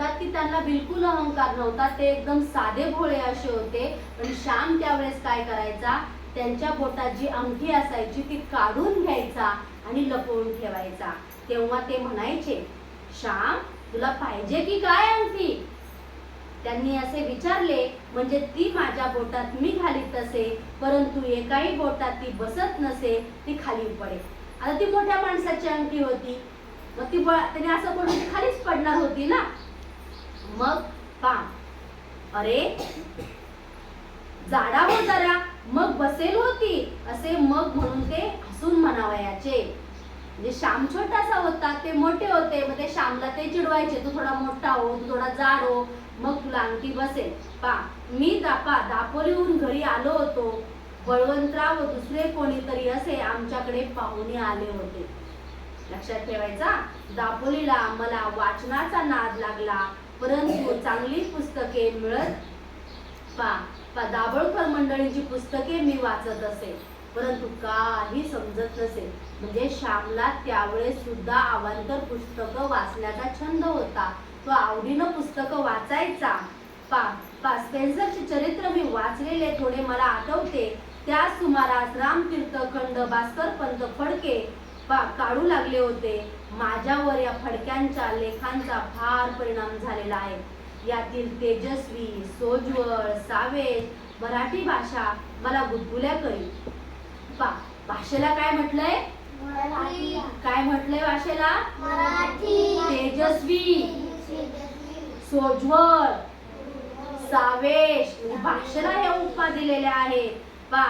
सांगतात की त्यांना बिलकुल अहंकार नव्हता ते एकदम साधे भोळे असे होते. पण श्याम त्यावेळेस काय करायचा? त्यांच्या बोटात जी अंगठी असायची ती काढून घ्यायचा आणि लपवून ठेवायचा. तेव्हा ते म्हणायचे श्याम तुला पाहिजे की काय अंगठी? त्यांनी असे विचारले म्हणजे ती माझ्या बोटात मी घालीत असे परंतु एकाही बोटात ती बसत नसे ती खाली पडे आता ती मोठ्या माणसाची अंगठी होती. मग ती त्याने असं करून खालीच पडणार होती ना? मग पा अरे जाडा जरा मग बसेल होती असे मग म्हणून ते हसून म्हणावयाचे. म्हणजे श्याम छोटासा होता ते मोठे होते मग ते श्यामला ते चिडवायचे तू थोडा मोठा हो तू थोडा जाड हो मग तुला अंगठी बसेल. पा मी दापा दापोलीहून घरी आलो होतो. बळवंतराव व दुसरे कोणीतरी असे आमच्याकडे पाहुणे आले होते. लक्षात ठेवायचा? दापोलीला मला वाचनाचा नाद लागला. परंतु चांगली पुस्तके मिळत पा पा दाभोळकर मंडळींची पुस्तके मी वाचत असे. परंतु काही समजत नसे. म्हणजे श्यामला त्यावेळेस सुद्धा अवांतर पुस्तकं वाचण्याचा छंद होता. तो आवडीनं पुस्तकं वाचायचा. पा पा स्पेन्सरचे चरित्र मी वाचलेले थोडे मला आठवते. त्या सुमारास रामतीर्थ खंड भास्कर पंत फडके पा काढू लागले होते. माझ्यावर या फडक्यांच्या लेखांचा फार परिणाम झालेला आहे. यातील तेजस्वी सोज्वळ सावेश मराठी भाषा मला गुदगुल्या करी पा भाषेला काय म्हटलंय? काय म्हटलंय भाषेला? तेजस्वी. सोज्वळ. सावेश. भाषेला हे उपमा दिलेल्या आहेत. पा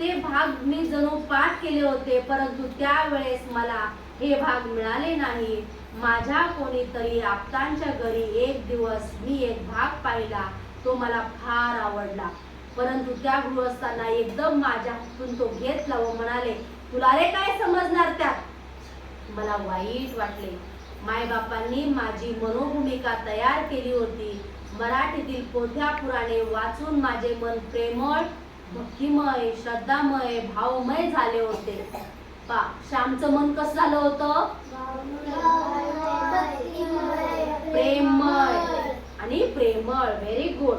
ते भाग मी जणू पाठ केले होते परंतु त्यावेळेस मला हे भाग मिळाले नाही. माझ्या कोणीतरी आप्तांच्या घरी एक दिवस मी एक भाग पाहिला तो मला फार आवडला. परंतु त्या गृहस्थांना एकदम माझ्या हातून तो घेतला व म्हणाले तुला रे काय समजणार त्यात? मला वाईट वाटले. मायबापांनी माझी मनोभूमिका तयार केली होती. मराठीतील पोथ्या पुराणे वाचून माझे मन प्रेमळ भक्तिमय श्रद्धामय भावमय झाले होते. पा श्यामचं मन कसं झालं होतं? प्रेमळ. आणि प्रेमळ व्हेरी गुड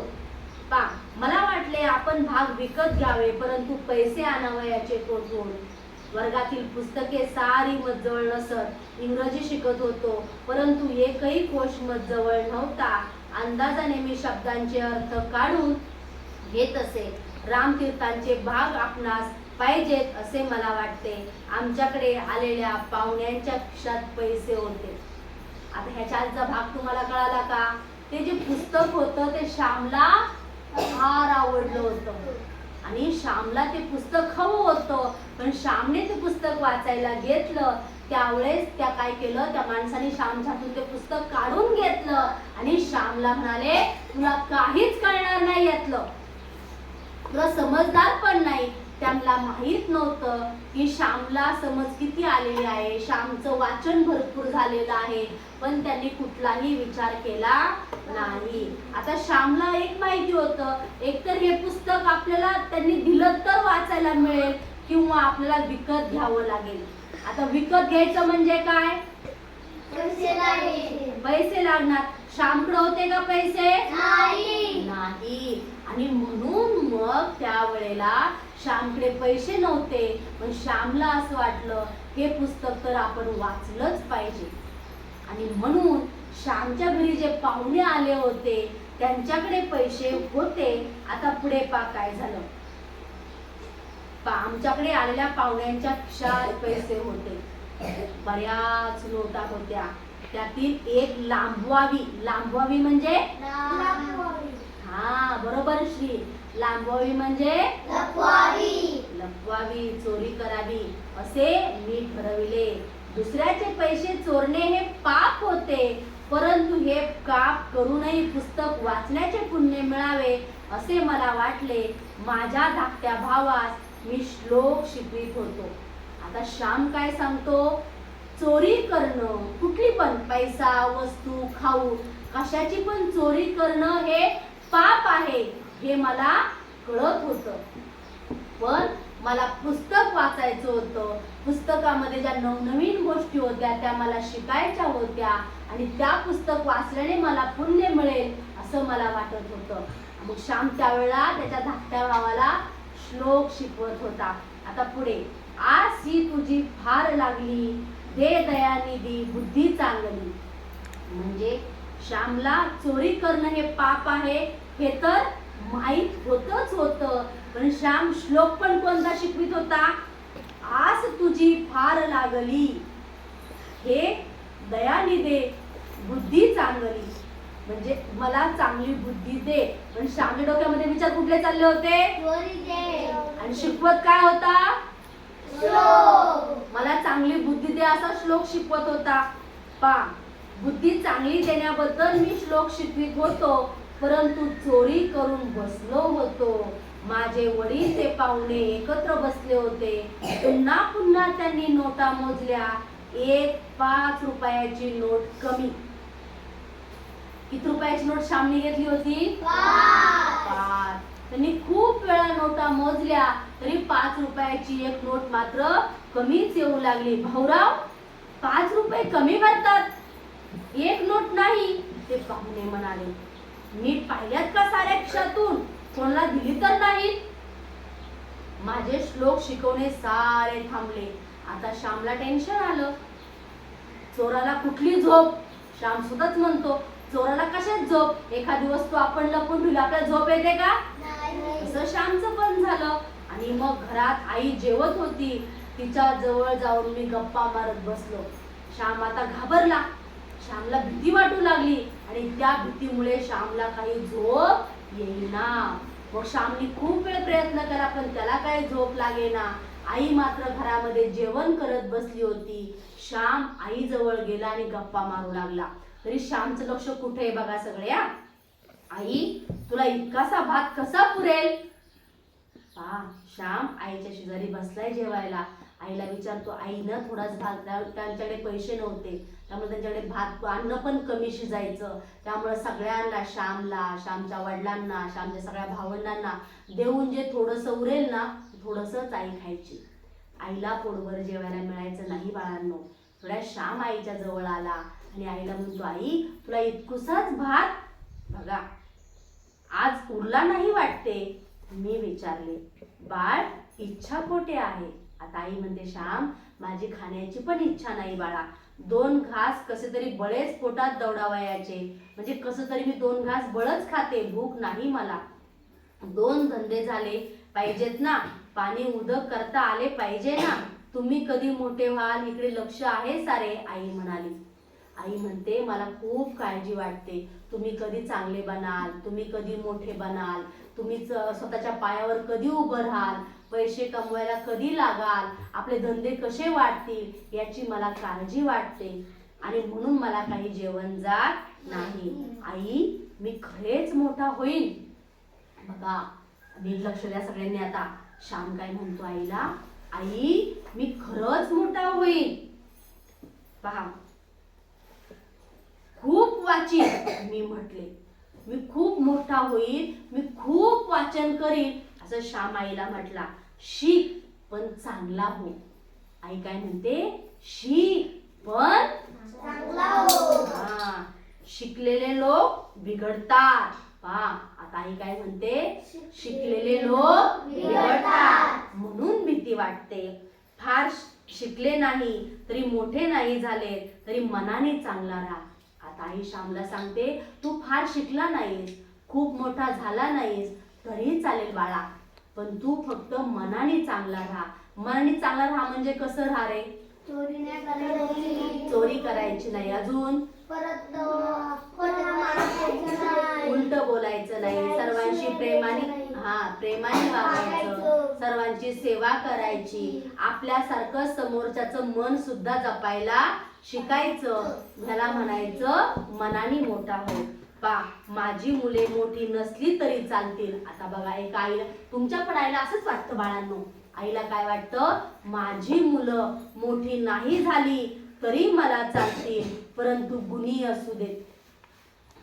पा मला वाटले आपण भाग विकत घ्यावे परंतु पैसे आणावयाचे कोठून? वर्गातील पुस्तके सारी मत जवळ नसत. इंग्रजी शिकत होतो परंतु एकही कोश मत जवळ नव्हता. अंदाजाने मी शब्दांचे अर्थ काढून घेत असे. रामतीर्थांचे भाग आपणास पाहिजेत असे मला वाटते. आमच्याकडे आलेल्या पाहुण्यांच्या खिशात पैसे होते. आता ह्याच्याचा भाग तुम्हाला कळाला का? ते जे पुस्तक होतं ते श्यामला फार आवडलं होतं. आणि श्यामला ते पुस्तक हवं होतं. पण श्यामने ते पुस्तक वाचायला घेतलं. त्यावेळेस त्या काय केलं? त्या माणसाने श्यामच्यातून ते पुस्तक काढून घेतलं. आणि श्यामला म्हणाले तुला काहीच कळणार नाही यातलं. तुला समजदार पण नाही. त्यांना माहीत नव्हतं की श्यामला समज किती आलेली आहे. श्यामचं वाचन भरपूर झालेलं आहे. पण त्यांनी कुठलाही विचार केला नाही. आता श्यामला एक माहिती होतं. एकतर हे पुस्तक आपल्याला त्यांनी दिलं तर वाचायला मिळेल किंवा आपल्याला विकत घ्यावं लागेल. आता विकत घ्यायचं म्हणजे काय? पैसे लागणार. श्यामकडे होते का पैसे? नाही. आणि म्हणून मग त्यावेळेला श्यामकडे पैसे नव्हते पण श्यामला असं वाटलं हे पुस्तक तर आपण वाचलंच पाहिजे. आणि म्हणून श्यामच्या घरी जे पाहुणे आले होते त्यांच्याकडे पैसे होते. आता पुढे पा काय झालं. आमच्याकडे आलेल्या पाहुण्यांच्या खिशात पैसे होते. बऱ्याच नोटा होत्या. त्यातील एक लांबवावी लांबवावी म्हणजे? हा बरोबर श्री. लांबवावी म्हणजे? लपवावी चोरी करावी असे मी ठरविले. दुसऱ्याचे पैसे चोरणे हे पाप होते परंतु हे पाप करूनही पुस्तक वाचण्याचे पुण्य मिळावे असे मला वाटले. माझ्या धाकट्या भावास मी श्लोक शिकवित होतो. आता श्याम काय सांगतो? चोरी करणं कुठली पण पैसा वस्तू खाऊ कशाची पण चोरी करणं हे पाप आहे. हे मला कळत होतं. पण मला पुस्तक वाचायचं होतं. पुस्तकामध्ये ज्या नवनवीन गोष्टी होत्या त्या मला शिकायच्या होत्या आणि त्या पुस्तक वाचल्याने मला पुण्य मिळेल असं मला वाटत होतं. मग श्याम त्यावेळेला त्याच्या धाकट्या भावाला श्लोक शिकवत होता. आता पुढे आज ही तुझी फार लागली दे दयानिधी बुद्धी चांगली. म्हणजे श्यामला चोरी करणं हे पाप आहे हे तर माहीत होतच होतं. पण श्याम श्लोक पण कोणता शिकवित होता? आज तुझी फार लागली. हे दयानिधे बुद्धी चांगली. म्हणजे मला चांगली बुद्धी दे. पण श्यामच्या डोक्यामध्ये विचार कुठले चालले होते? आणि शिकवत काय होता? मला चांगली बुद्धी दे असा श्लोक शिकवत होता. पा बुद्धी चांगली देण्याबद्दल मी श्लोक शिकवित होतो. परंतु चोरी करून बसलो होतो. माझे वडील ते पाहुणे एकत्र बसले होते. पुन्हा पुन्हा त्यांनी नोटा मोजल्या. एक पाच रुपयाची नोट कमी. किती रुपयाची नोट श्यामने घेतली होती? पाच. त्यांनी खूप वेळा नोटा मोजल्या. तरी पाच रुपयाची एक नोट मात्र कमीच येऊ लागली. भाऊराव पाच रुपये कमी भरतात. एक नोट नाही ते पाहुणे म्हणाले. नीट पाहिल्यात का साऱ्या खिशातून? कोणाला दिली तर नाही? माझे श्लोक शिकवणे सारे थांबले. आता श्यामला टेन्शन आलं. चोराला कुठली झोप? श्याम सुद्धाच म्हणतो चोराला कशात झोप? एखादी वस्तू आपण लपून ठेवली आपल्याला झोप येते का? तसं श्यामचं पण झालं. आणि मग घरात आई जेवत होती. तिच्या जवळ जाऊन मी गप्पा मारत बसलो. श्याम आता घाबरला. श्यामला भीती वाटू लागली. आणि त्या भीतीमुळे श्यामला काही झोप येईना. मग श्यामने खूप वेळ प्रयत्न केला पण त्याला काही झोप लागेना. आई मात्र घरामध्ये जेवण करत बसली होती. श्याम आई जवळ गेला आणि गप्पा मारू लागला. तरी श्यामचं लक्ष कुठे आहे बघा सगळ्या? आई तुला इतकासा भात कसा पुरेल? श्याम आईच्या शेजारी बसलाय जेवायला. आईला विचारतो आईनं थोडाच भात त्यांच्याकडे पैसे नव्हते. त्यामुळे त्यांच्याकडे भात अन्न पण कमी शिजायचं. त्यामुळे सगळ्यांना श्यामला श्यामच्या वडिलांना श्यामच्या सगळ्या भावंडांना देऊन जे थोडंसं उरेल ना थोडंसंच आई खायची. आईला पोटभर जेवायला मिळायचं नाही बाळांनो. थोड्या श्याम आईच्या जवळ आला आणि आईला म्हणतो आई तुला इतकुसाच भात? बघा आज उरला नाही वाटते. मी विचारले बाळ इच्छा कोठे आहे. आता आई म्हणते श्याम माझी खाण्याची पण इच्छा नाही बाळा. दोन घास कसे तरी बळेच पोटात दौडावयाचे. म्हणजे कसं तरी मी दोन घास बळच खाते भूक नाही मला. दोन धंदे झाले पाहिजेत ना. पाणी उदक करता आले पाहिजे ना. तुम्ही कधी मोठे व्हाल इकडे लक्ष आहे सारे आई म्हणाली. आई म्हणते मला खूप काळजी वाटते. तुम्ही कधी चांगले बनाल तुम्ही कधी मोठे बनाल तुम्ही स्वतःच्या पायावर कधी उभं राहाल पैसे कमवायला कधी लागाल? आपले धंदे कसे वाढतील याची मला काळजी वाटते. आणि म्हणून मला काही जेवण जात नाही. आई मी खरेच मोठा होईल बघा नीट लक्ष द्या सगळ्यांनी आता. श्याम काय म्हणतो आईला? आई मी खरंच मोठा होईल पहा. खूप वाचीन मी म्हटले. मी खूप मोठा होईल मी खूप वाचन करीन. असं श्याम आईला म्हटला शिक पण चांगला हो. आई काय म्हणते शिक पण हो. हा. शिकलेले लोक बिघडतात. पा आता आई काय म्हणते शिकलेले लोक बिघडतात. म्हणून भीती वाटते. फार शिकले नाही तरी मोठे नाही झाले तरी मनाने चांगला राहा. आता आई श्यामला सांगते तू फार शिकला नाहीस खूप मोठा झाला नाहीस तरी चालेल बाळा. पण तू फक्त मनाने चांगला राहा. मनाने चांगला राहा म्हणजे कसं राहा रे? चोरी नाही करायची. चोरी करायची नाही अजून. परत. उलट बोलायचं नाही. सर्वांशी प्रेमाने हा प्रेमाने वागायचं. सर्वांची सेवा करायची. आपल्यासारखं समोरच्याचं मन सुद्धा जपायला शिकायचं. ह्याला म्हणायचं मनाने मोठा हो. पा माझी मुले मोठी नसली तरी चालतील. आता बघा एक आई तुमच्या पण आईला असंच वाटतं बाळांनो. आईला काय वाटतं? माझी मुलं मोठी नाही झाली तरी मला चालतील. परंतु गुणी असू देत.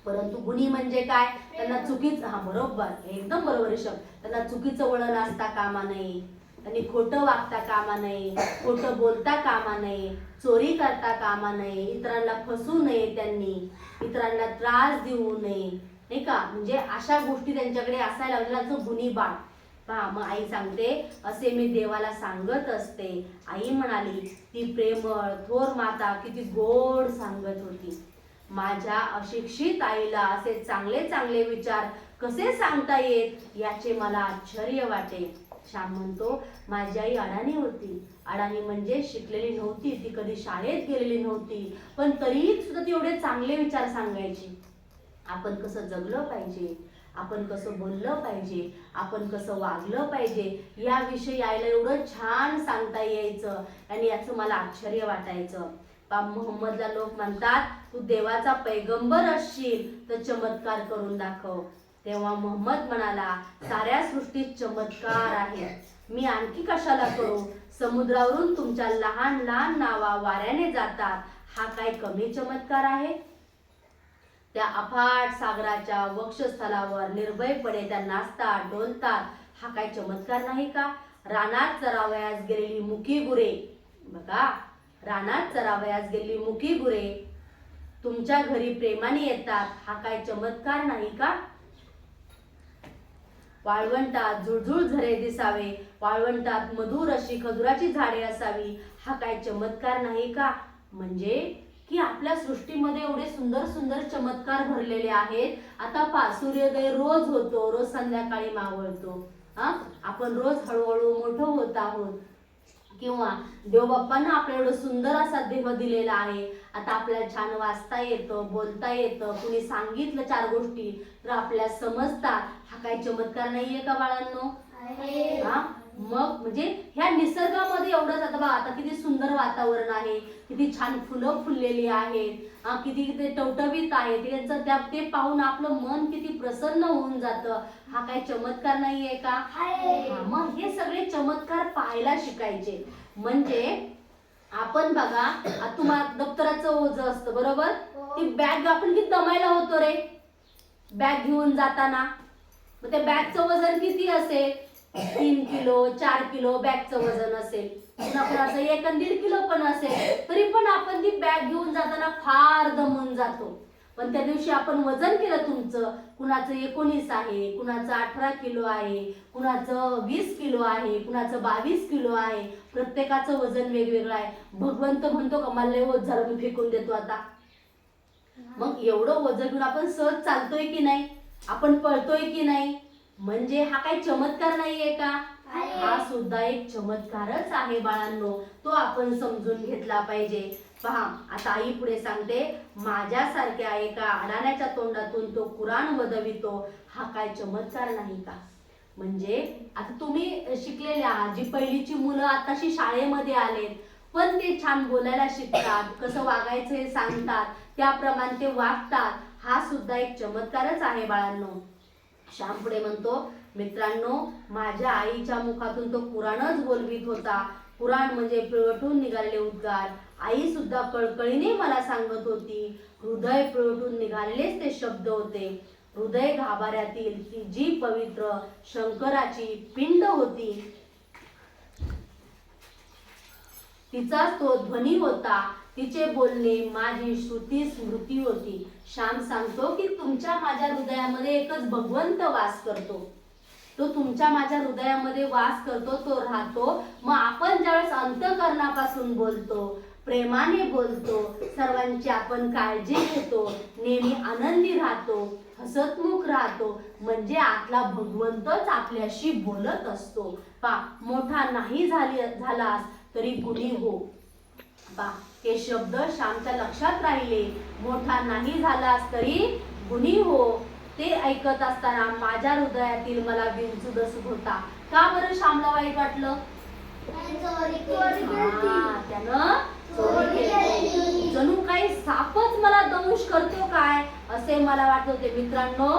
परंतु गुणी म्हणजे काय? त्यांना चुकीचं हा बरोबर एकदम बरोबर शब्द. त्यांना चुकीचं वळण असता कामा नये. त्यांनी खोटं वागता कामा नये खोटं बोलता कामा नये चोरी करता कामा नये इतरांना फसू नये त्यांनी इतरांना त्रास देऊ नये. नाही का? म्हणजे अशा गोष्टी त्यांच्याकडे असायला लागल्याचं गुन्ही बाळ पहा मग आई सांगते असे मी देवाला सांगत असते. आई म्हणाली ती प्रेमळ थोर माता किती गोड सांगत होती. माझ्या अशिक्षित आईला असे चांगले चांगले विचार कसे सांगता येत? याचे मला आश्चर्य वाटे. श्याम म्हणतो माझी आई अडाणी होती. अडाणी म्हणजे शिकलेली नव्हती ती कधी शाळेत गेलेली नव्हती. पण तरीही सुद्धा ती एवढे चांगले विचार सांगायची. आपण कसं जगलं पाहिजे आपण कसं बोललं पाहिजे आपण कसं वागलं पाहिजे याविषयी आईला एवढं छान सांगता यायचं आणि याचं मला आश्चर्य वाटायचं. पा मोहम्मदला लोक म्हणतात तू देवाचा पैगंबर असशील तर चमत्कार करून दाखव. तेव्हा मोहम्मद म्हणाला साऱ्या सृष्टीत चमत्कार आहे मी आणखी कशाला करू? समुद्रावरून तुमच्या लहान लहान नावा वाऱ्याने जातात. हा काय कमी चमत्कार आहे? त्या अफाट सागराच्या वक्षस्थलावर निर्भयपणे त्या नाचतात डोलतात. हा काय चमत्कार नाही का? रानात चरावयास गेलेली मुखी गुरे. बघा रानात चरावयास गेलेली मुखी गुरे. तुमच्या घरी प्रेमाने येतात. हा काय चमत्कार नाही का? वाळवंटात झुळझुळ झरे दिसावे. वाळवंटात मधुर अशी खजुराची झाडे असावी. हा काय चमत्कार नाही का? म्हणजे की आपल्या सृष्टीमध्ये एवढे सुंदर सुंदर चमत्कार भरलेले आहेत. आता पा सूर्योदय रोज होतो रोज संध्याकाळी मावळतो. हा? आपण रोज हळूहळू मोठं होत आहोत. किंवा देवबाप्पांना आपल्या एवढं सुंदर असा देह दिलेला आहे. आता आपल्याला छान वाचता येतं बोलता येतं. कुणी सांगितलं चार गोष्टी तर आपल्याला समजतात. हा काही चमत्कार नाहीये का बाळांनो. हा? मग म्हणजे ह्या निसर्गामध्ये एवढंच. आता बघा आता किती सुंदर वातावरण आहे. किती छान फुलं फुललेली आहेत. किती ते टवटवीत आहे त्यांचं त्या ते पाहून आपलं मन किती प्रसन्न होऊन जातं. हा काही चमत्कार नाहीये का? मग हे सगळे चमत्कार पाहायला शिकायचे. म्हणजे आपण बघा तुम्हाला दप्तराचं ओझ असतं बरोबर? हो. ती बॅग आपण किती दमायला होतो रे? बॅग घेऊन जाताना. मग त्या बॅगचं वजन किती असेल? तीन किलो चार किलो बॅगचं वजन असेल. आपण असं एक दीड किलो पण असेल तरी पण आपण ती बॅग घेऊन जाताना फार दमून जातो. पण त्या दिवशी आपण वजन केलं तुमचं कुणाचं एकोणीस आहे कुणाचं अठरा किलो आहे कुणाचं वीस किलो आहे कुणाचं बावीस किलो आहे प्रत्येकाचं वजन वेगवेगळं आहे. भगवंत म्हणतो का मला लय ओझ झालं मी फेकून देतो आता. मग एवढं वजन घेऊन आपण सहज चालतोय की नाही? आपण पळतोय की नाही? म्हणजे हा काही चमत्कार नाहीये का? हा सुद्धा एक चमत्कारच आहे बाळांनो. तो आपण समजून घेतला पाहिजे. पहा आता आई पुढे सांगते माझ्यासारख्या एका अडाण्याच्या तोंडातून तो कुराण वदवितो. हा काय चमत्कार नाही का? म्हणजे आता तुम्ही शिकलेल्या आहात, जी पहिलीची मुलं आताशी शाळेमध्ये आलेत. पण ते छान बोलायला शिकतात कसं वागायचं हे सांगतात त्याप्रमाणे ते वागतात. हा सुद्धा एक चमत्कारच आहे बाळांनो. श्याम पुढे म्हणतो मित्रांनो माझ्या आईच्या मुखातून तो पुराणच बोलवीत होता. पुराण म्हणजे पिळवटून निघालेले उद्गार. आई सुद्धा कळकळीने मला सांगत होती हृदय पिळवटून निघालेलेच ते शब्द होते. हृदय गाभाऱ्यातील ती जी पवित्र शंकराची पिंड होती तिचाच तो ध्वनी होता. तिचे बोलणे माझी श्रुती स्मृती होती. श्याम सांगतो की तुमच्या माझ्या हृदयामध्ये एकच भगवंत वास करतो. तो तुमच्या माझ्या हृदयामध्ये वास करतो तो राहतो. मग आपण ज्यावेळेस अंतकरणापासून बोलतो प्रेमाने बोलतो सर्वांची आपण काळजी घेतो नेहमी आनंदी राहतो हसतमुख राहतो म्हणजे आपला भगवंतच आपल्याशी बोलत असतो. पा मोठा नाही झाली झालास तरी गुणी हो. पा हे शब्द श्यामच्या लक्षात राहिले. मोठा नाही झालास तरी गुणी हो. ते ऐकत असताना माझ्या हृदयातील मला बिनचूद सुख होता. का बरं श्यामला वाईट वाटलं त्यानं चोरी. जणू काही सापच मला दंश करतो काय? असे मला वाटत होते. मित्रांनो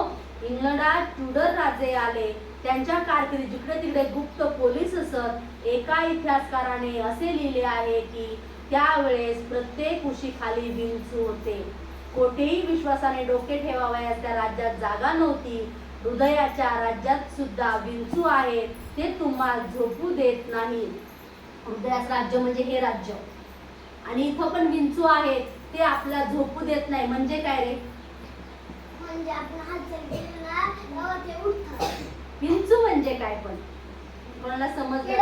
इंग्लंडात ट्युडर राजे आले. त्यांच्या कारकिर्दी जिकडे तिकडे गुप्त पोलीस असत एका इतिहासकाराने असे लिहिले आहे की त्यावेळेस प्रत्येक उशीखाली विंचू होते. कोठेही विश्वासाने डोके ठेवावयास त्या राज्यात जागा नव्हती हृदयाच्या राज्यात सुद्धा विंचू आहेत ते तुम्हाला झोपू देत नाही. हृदयाचं राज्य म्हणजे हे राज्य. आणि इथं पण विंचू आहेत ते आपल्याला झोपू देत नाही. म्हणजे काय रे? म्हणजे आपण हात विंचू म्हणजे काय पण? कोणाला समजलं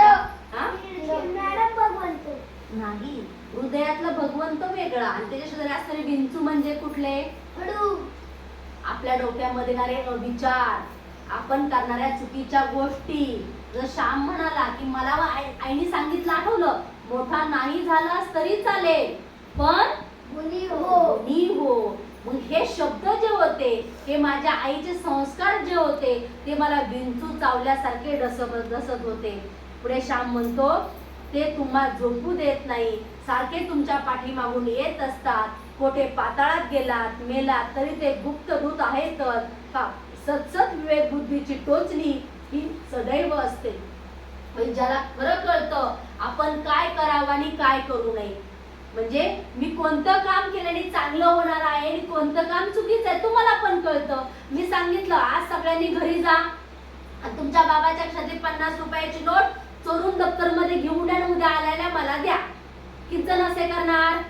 नाही. हृदयातलं भगवंत वेगळा आणि त्याच्या शेजारी असणारे विंचू म्हणजे कुठले? हळू. आपल्या डोक्यामध्ये येणारे अविचार. आपण करणाऱ्या चुकीच्या गोष्टी. जर श्याम म्हणाला की मला आईने सांगितलं आठवलं मोठा नाही झालास तरी चालेल. पण मुली हो. मी हो. मग हे शब्द जे होते हे माझ्या आईचे संस्कार जे होते ते मला विंचू चावल्यासारखे डसत डसत होते. पुढे श्याम म्हणतो ते तुम्हाला झोपू देत नाही. सारखे तुमच्या पाठीमागून येत असतात. कोठे पाताळात गेलात मेलात तरी ते गुप्तदूत आहेतच का सतसत विवेक बुद्धीची टोचणी ही सदैव असते. म्हणजे ज्याला खरं कळतं आपण काय करावं आणि काय करू नये. म्हणजे मी कोणतं काम केल्याने चांगलं होणार आहे आणि कोणतं काम चुकीचं आहे तुम्हाला पण कळतं. मी सांगितलं आज सगळ्यांनी घरी जा. आणि तुमच्या बाबाच्या खिशातली पन्नास रुपयाची नोट चोरून दप्तरमध्ये घेऊन द्या आणि उद्या आल्याला मला द्या. किती जण असे करणार?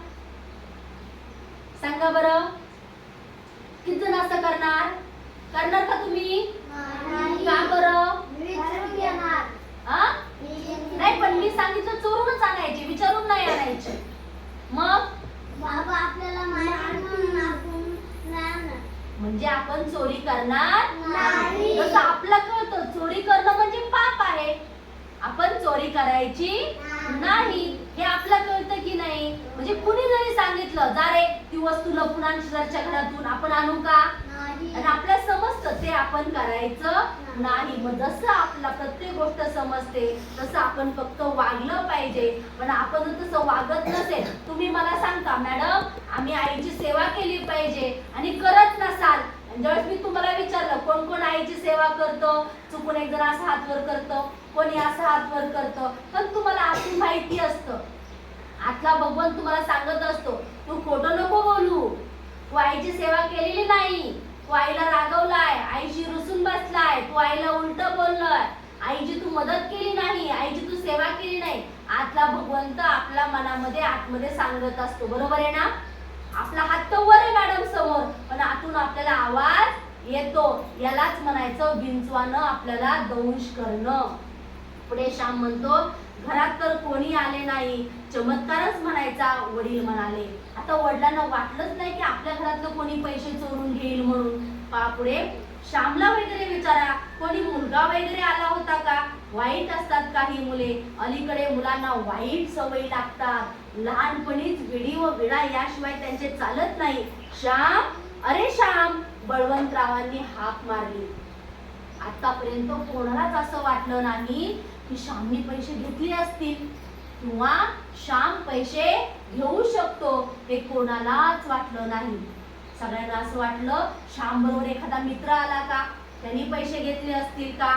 सांगा बरं. किती जण असं करणार? करणार का तुम्ही? का बरं? नाही पण मी सांगितलं चोरूनच आणायचे विचारून नाही आणायचे. मग? बाबा आपल्याला. म्हणजे आपण चोरी करणार नाही. जसं आपलं कळतं चोरी करणं म्हणजे पाप आहे. आपण चोरी करायची नाही हे आपलं कळतं की नाही? म्हणजे कुणी जरी सांगितलं जा रे ती वस्तू लपून आण शेजारच्या घरातून आपण आणू का. आणि आपल्याला समजतं ते आपण करायचं नाही. मग जसं आपला प्रत्येक गोष्ट समजते तसं आपण फक्त वागलं पाहिजे. पण आपण जर तसं वागत नसेल तुम्ही मला सांगता मॅडम आम्ही आईची सेवा केली पाहिजे आणि करत नसाल. ज्यावेळेस मी तुम्हाला विचारलं कोण कोण आईची सेवा करतो चुकून एक जण असं हात वर करतो कोणी असं हात वर करतं. पण तुम्हाला आतून माहिती असतं. आतला भगवान तुम्हाला सांगत असतो तू खोटं नको बोलू. तू आईची सेवा केलेली नाही. तू आईला रागवलाय आईशी रुसून बसलाय तू आईला उलट बोललाय. आईची तू मदत केली नाही आईची तू सेवा केली नाही. आतला भगवंत आपल्या मनामध्ये आतमध्ये सांगत असतो. बरोबर आहे ना? आपला हात तर वर आहे मॅडम समोर पण आतून आपल्याला आवाज येतो. यालाच म्हणायचं विंचवानं आपल्याला दंश करणं. पुढे श्याम म्हणतो घरात तर कोणी आले नाही. चमत्कारच म्हणायचा वडील म्हणाले. आता वडिलांना वाटलंच नाही की आपल्या घरातलं कोणी पैसे चोरून घेईल म्हणून. पुढे. श्यामला वगैरे विचारा कोणी मुलगा वगैरे आला होता का? वाईट असतात काही मुले. अलीकडे मुलांना वाईट सवयी लागतात. लहानपणीच विडी व विडा याशिवाय त्यांचे चालत नाही. श्याम अरे श्याम बळवंतरावांनी हाक मारली. आतापर्यंत कोणालाच असं वाटलं नाही की श्यामने पैसे घेतले असतील किंवा श्याम पैसे घेऊ शकतो हे कोणालाच वाटलं नाही. सगळ्यांना असं वाटलं श्याम बरोबर एखादा मित्र आला का? त्यांनी पैसे घेतले असतील का?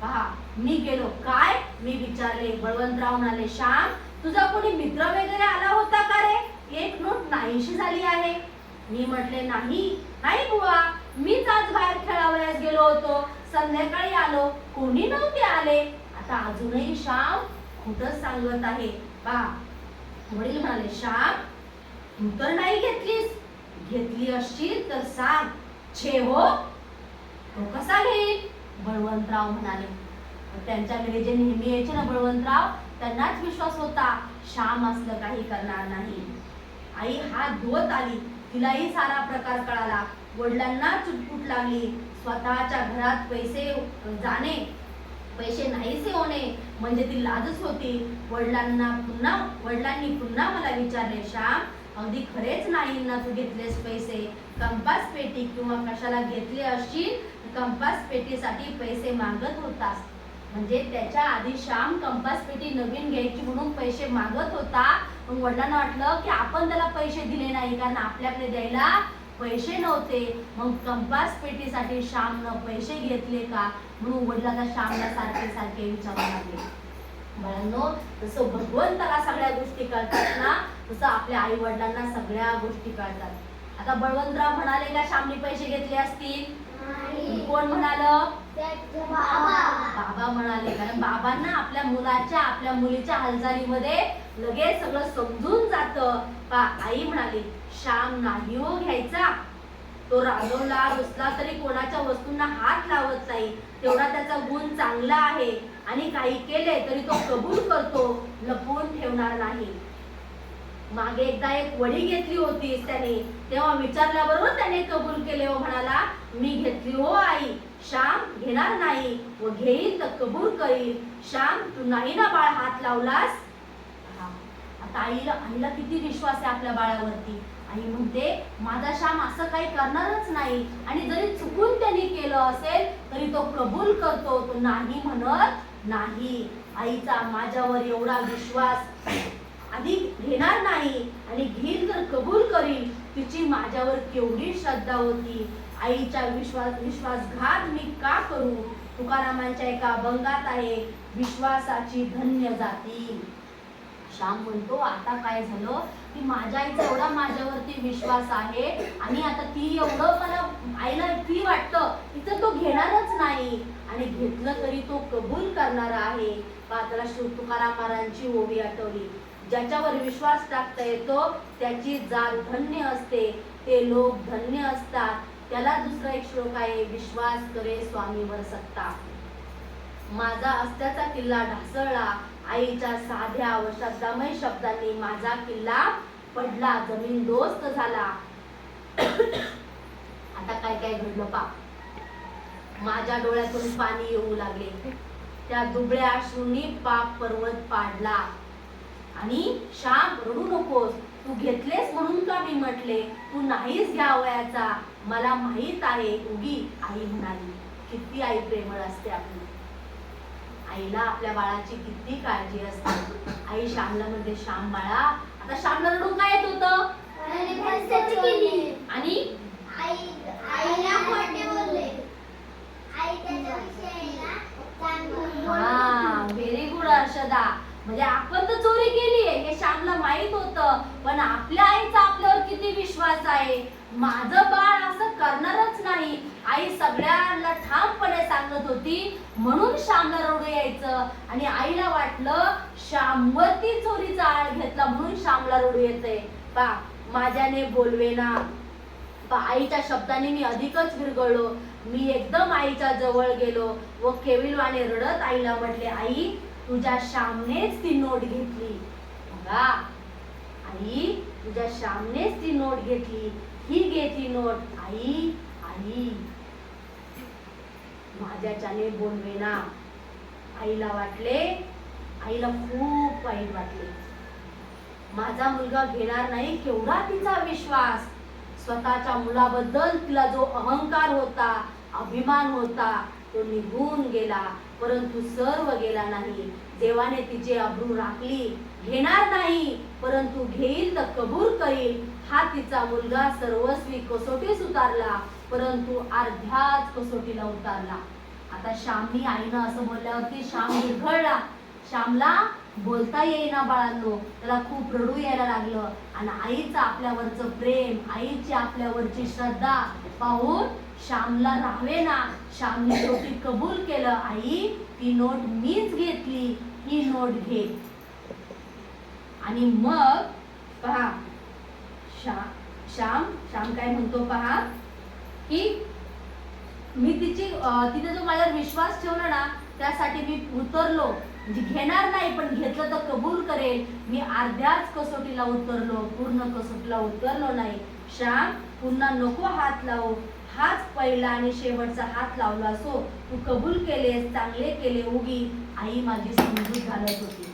पहा मी गेलो. काय? मी विचारले बळवंतराव म्हणाले श्याम तुझा कोणी मित्र वगैरे आला होता का रे? एक नोट नाहीशी झाली आहे. मी म्हटले नाही नाही बुवा. मीच आज बाहेर खेळावयास गेलो होतो. संध्याकाळी आलो. कोणी नव्हते आले. आता अजूनही श्याम खोटच सांगत आहे. बा वडील म्हणाले श्याम तू तर नाही घेतलीस. घेतली असशील तर सांग. छे हो. तो कसा घेईल? बळवंतराव म्हणाले. त्यांच्या घरी जे नेहमी यायचे ना बळवंतराव त्यांनाच विश्वास होता. श्याम असलं काही करणार नाही. आई हात धुवत आली. तिलाही सारा प्रकार कळाला. वडिलांना चुटपुट लागली. स्वतःच्या घरात पैसे जाणे. पैसे नाहीसे होणे. म्हणजे ती लाजच होती. वडिलांना पुन्हा वडिलांनी पुन्हा मला विचारले श्याम अगदी खरेच नाही ना तू घेतलेस पैसे? कंपास पेटी किंवा कशाला घेतले असशील? कंपास पेटीसाठी पैसे मागत होतास. म्हणजे त्याच्या आधी श्याम कंपास पेटी नवीन घ्यायची म्हणून पैसे मागत होता. पण वडिलांना वाटलं की आपण त्याला पैसे दिले नाही कारण आपल्याकडे द्यायला पैसे नव्हते. मग कंपास पेटीसाठी श्यामनं पैसे घेतले का? म्हणून वडिलांना श्यामला सारखे सारखे विचारू लागले. बाळांनो जसं भगवंताला सगळ्या गोष्टी कळतात ना? तसं आपल्या आई वडिलांना सगळ्या गोष्टी कळतात. आता बळवंतराव म्हणाले का श्यामने पैसे घेतले असतील? कोण म्हणालं? बाबा. बाबा म्हणाले. कारण बाबांना आपल्या मुलाच्या आपल्या मुलीच्या हालचालीमध्ये लगेच सगळं समजून जात. पा आई म्हणाली श्याम नाही हो घ्यायचा. तो रागवला रुसला तरी कोणाच्या वस्तूंना हात लावत नाही. तेवढा त्याचा गुण चांगला आहे. आणि काही केले तरी तो कबूल करतो. लपवून ठेवणार नाही. मागे एकदा एक वडी घेतली होती त्याने. तेव्हा विचारल्याबरोबर त्याने कबूल केले. हो म्हणाला मी घेतली हो आई. श्याम घेणार नाही. व घेईल तर कबूल करील. श्याम तू नाही ना बाळ हात लावलास? हा. आता आईला आईला किती विश्वास आहे आपल्या बाळावरती. आई म्हणते माझा श्याम असं काही करणारच नाही. आणि जरी चुकून त्यांनी केलं असेल तरी तो कबूल करतो. तो नाही म्हणत नाही. आईचा माझ्यावर एवढा विश्वास अधिक घेणार नाही आणि घेईल तर कबूल करील. तिची माझ्यावर केवढी श्रद्धा होती. आईचा विश्वास विश्वासघात मी का करू? तुकारामांच्या एका अभंगात आहे विश्वासाची धन्य जाती. श्याम म्हणतो आता काय झालं? की माझ्या आईचा एवढा माझ्यावरती विश्वास आहे आणि आता ती एवढं मला आईला ती वाटतं तिथं तो घेणारच नाही. आणि घेतलं तरी तो कबूल करणारा आहे. का त्याला शिव तुकाराम महाराजांची ओवी आठवली. ज्याच्यावर विश्वास टाकता येतो त्याची जात धन्य असते. ते लोक धन्य असतात. त्याला दुसरा एक श्लोक आहे विश्वास करे स्वामीवर सत्ता. माझा अस्त्याचा किल्ला ढासळला. आईच्या साध्या व शब्दामय शब्दांनी माझा किल्ला पडला जमीन दोस्त झाला. आता काय काय घडलं पा माझ्या डोळ्यातून पाणी येऊ लागले. त्या दुबळ्या अश्रूंनी पाप पर्वत पाडला. आणि श्याम रडू नकोस. तू घेतलेस म्हणून का मी म्हटले? तू नाहीच घ्या वयाचा. मला माहीत आहे उगी आई म्हणाली. किती आई प्रेमळ असते आपली. आईला आपल्या बाळाची किती काळजी असते. आई श्यामला म्हणते श्याम बाळा आता श्यामला रडून काय येत होतं? आणि? Very good Harshada. म्हणजे आपण तर चोरी केली आहे हे श्यामला माहीत होतं पण आपल्या आईचा आपल्यावर किती विश्वास आहे? माझं बाळ असं करणारच नाही. आई सगळ्यांना ठामपणे सांगत होती म्हणून श्यामला रडू यायचं. आणि आईला वाटलं श्यामवरती चोरीचा आळ घेतला म्हणून श्यामला रडू येते पा माझ्याने बोलवेना पा आईच्या शब्दाने मी अधिकच विरघळलो. मी एकदम आईच्या जवळ गेलो व केविलवाने रडत आईला म्हटले आई तुझ्या श्यामनेच ती नोट घेतली. बघा. आई तुझ्या श्यामनेच ती नोट घेतली. ही घे ती नोट. आई आई. माझ्याच्याने बोलवेना आईला वाटले आईला खूप वाईट वाटले. माझा मुलगा घेणार नाही केवढा तिचा विश्वास. स्वतःच्या मुलाबद्दल तिला जो अहंकार होता अभिमान होता तो निघून गेला. परंतु सर्व गेला नाही. देवाने तिची अब्रू राखली. घेणार नाही. परंतु घेईल तर कबूर करील. हा तिचा मुलगा सर्वस्वी कसोटीस उतारला परंतु अर्ध्याच कसोटीला उतारला. आता श्यामनी आईनं असं बोलल्यावरती श्याम विरघळला श्यामला बोलता येईना बाळांनो. त्याला खूप रडू यायला लागलं. आणि आईचं आपल्यावरचं प्रेम आईची आपल्यावरची श्रद्धा पाहून श्यामला राहावे ना. श्यामने शेवटी कबूल केलं आई ती नोट मीच घेतली ही नोट घे. आणि मग पहा श्याम श्याम श्याम काय म्हणतो पहा की मी तिची तिने जो माझ्यावर विश्वास ठेवला ना त्यासाठी मी उतरलो. म्हणजे घेणार नाही पण घेतलं तर कबूल करेल. मी अर्ध्याच कसोटीला उतरलो पूर्ण कसोटीला उतरलो नाही. श्याम पुन्हा नको हात लावू. हाच पहिला आणि शेवटचा हात लावला असो. तू कबूल केलेस चांगले केले उगी. आई माझी समजूत घालत होती.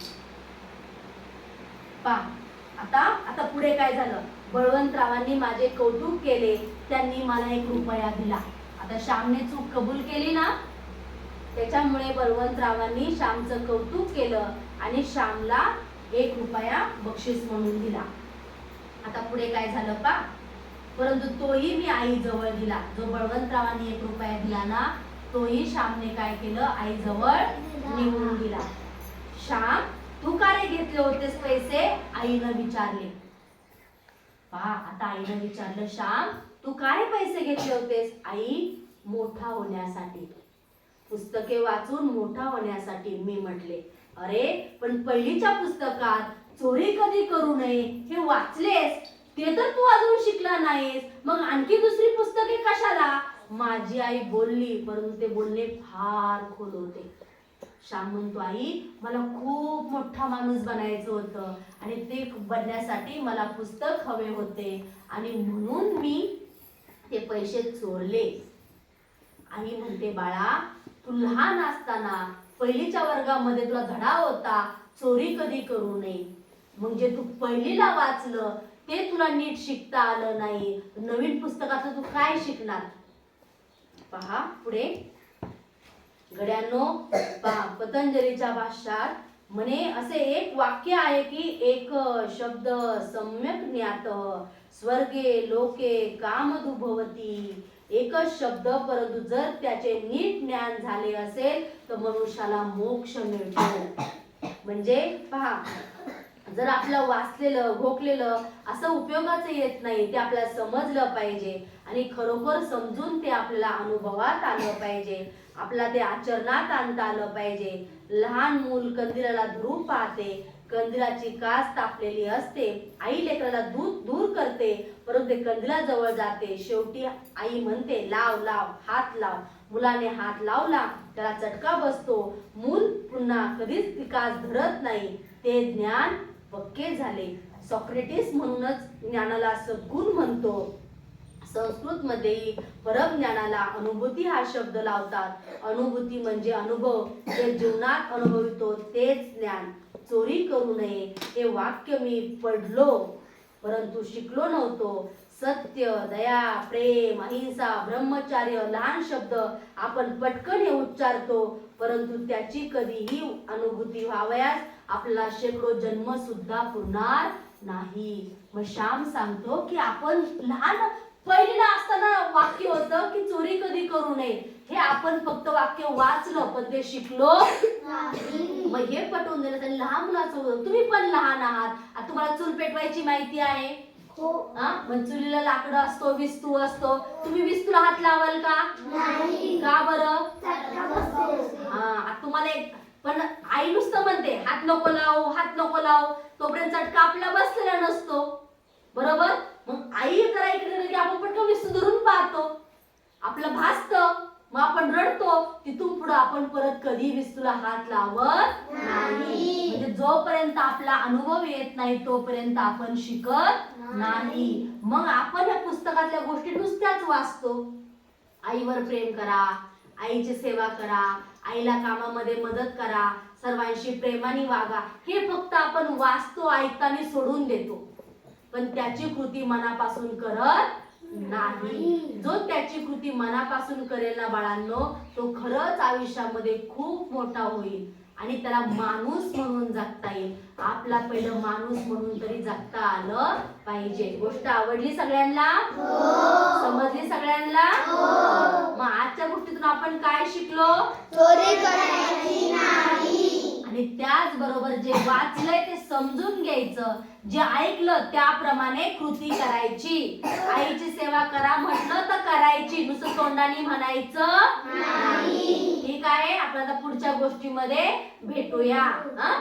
पा. आता आता पुढे काय झालं? बळवंतरावांनी माझे कौतुक केले. त्यांनी मला एक रुपया दिला. आता श्यामने चूक कबूल केली ना? त्याच्यामुळे बळवंतरावांनी श्यामचं कौतुक केलं आणि श्यामला एक रुपया बक्षीस म्हणून दिला. आता पुढे काय झालं पा? परंतु तोही मी आई जवळ दिला. जो बळवंतरावांनी एक रुपया दिला ना तोही श्यामने काय केलं? आई जवळ निघून दिला. श्याम तू का रे घेतले होतेस पैसे? आईनं विचारले. पहा आता आईनं विचारलं श्याम तू काय पैसे घेतले होतेस? आई मोठा होण्यासाठी. पुस्तके वाचून मोठा होण्यासाठी मी म्हटले अरे पण पहिलीच्या पुस्तकात चोरी कधी करू नये? हे वाचलेस? ते तर तू अजून शिकला नाहीस. मग आणखी दुसरी पुस्तके कशाला? माझी आई बोलली परंतु ते बोलणे फार खोल होते. श्याम म्हणतो आई मला खूप मोठा माणूस बनायचं होतं आणि ते बनण्यासाठी मला पुस्तक हवे होते. आणि म्हणून मी ते पैसे चोरले. आई म्हणते बाळा तू लहान असताना पहिलीच्या वर्गामध्ये तुला धडा होता. चोरी कधी करू नये. मग जे तू पहिलीला वाचलं ते तुला नीट शिकता आलं नाही. नवीन पुस्तकाचं तू काय शिकणार? पहा पुढे. गड्यांनो पहा पतंजलीच्या भाष्यात म्हणे असे एक वाक्य आहे की एक शब्द सम्यक ज्ञात स्वर्गे लोके कामदुभवती. एकच शब्द परंतु जर त्याचे नीट ज्ञान झाले असेल तर मनुष्याला मोक्ष मिळतो. म्हणजे पहा जर आपलं वाचलेलं घोकलेलं असं उपयोगाचं येत नाही ते आपल्याला समजलं पाहिजे आणि खरोखर समजून ते आपल्याला अनुभवात आलं पाहिजे. आपला ते आचरणात आणता आलं पाहिजे. लहान मूल कंदिराला धरून पाहते. कंदिराची कास तापलेली असते. आई लेकराला दूध दूर करते. परंतु ते कंदिराजवळ जाते. शेवटी आई म्हणते लाव लाव हात लाव. मुलाने हात लावला त्याला चटका बसतो. मूल पुन्हा कधीच ती कास धरत नाही. ते ज्ञान पक्के झाले. सॉक्रेटिस म्हणूनच ज्ञानाला सद्गुण म्हणतो. संस्कृत मध्येही परमज्ञानाला अनुभूती हा शब्द लावतात. अनुभूती म्हणजे अनुभव. जे जीवनात अनुभवितो तेच ज्ञान. चोरी करू नये हे वाक्य मी पडलो परंतु शिकलो नव्हतो. सत्य दया प्रेम अहिंसा ब्रह्मचार्य लहान शब्द आपण पटकन हे उच्चारतो परंतु त्याची कधीही अनुभूती व्हावयास आपला शेकडो जन्म सुद्धा पुरणार नाही. मग श्याम सांगतो की आपण लहान पहिलीला असताना वाक्य होतं की चोरी कधी करू नये. हे आपण फक्त वाक्य वाचलं पण ते शिकलो मग हे पटवून देण्यासाठी लहान मुलाचं होतं. तुम्ही पण लहान आहात. आता तुम्हाला चूल पेटवायची माहिती आहे. हो हा मग चुलीला लाकडं असतो विस्तू असतो. तुम्ही विस्तूला हात लावाल का? नाही. का बरं? हा तुम्हाला एक पण आई नुसतं म्हणते हात नको लावू हात नको लावू. तोपर्यंत चटका आपला बसलेला नसतो. बरोबर? मग आई जरा इकडे आपण पटकन विस्तू धरून पाहतो. आपलं भासत मग आपण रडतो. तिथून पुढे आपण परत कधी विस्तूला हात लावत नाही. म्हणजे जोपर्यंत आपला अनुभव येत नाही तोपर्यंत आपण शिकत नाही. मग आपण या पुस्तकातल्या गोष्टी नुसत्याच वाचतो. आईवर प्रेम करा आईची सेवा करा आईला कामामध्ये मदत करा सर्वांशी प्रेमाने वागा. हे फक्त आपण वाचतो ऐकताना सोडून देतो. पण त्याची कृती मनापासून करत नाही. जो त्याची कृती मनापासून करेल ना बाळांनो तो खरंच आयुष्यामध्ये खूप मोठा होईल. आणि त्याला माणूस म्हणून जगता येईल. आपला पहिलं माणूस म्हणून तरी जगता आलं पाहिजे. गोष्ट आवडली सगळ्यांना? समजली सगळ्यांना? मग आजच्या गोष्टीतून आपण काय शिकलो? चोरी करायची नाही. आणि त्याच बरोबर जे वाचलंय ते समजून घ्यायचं. जे ऐकलं त्याप्रमाणे कृती करायची. आईची सेवा करा म्हटलं तर करायची. नुसतं तोंडाने म्हणायचं ठीक आहे? आपण आता पुढच्या गोष्टीमध्ये भेटूया. हा?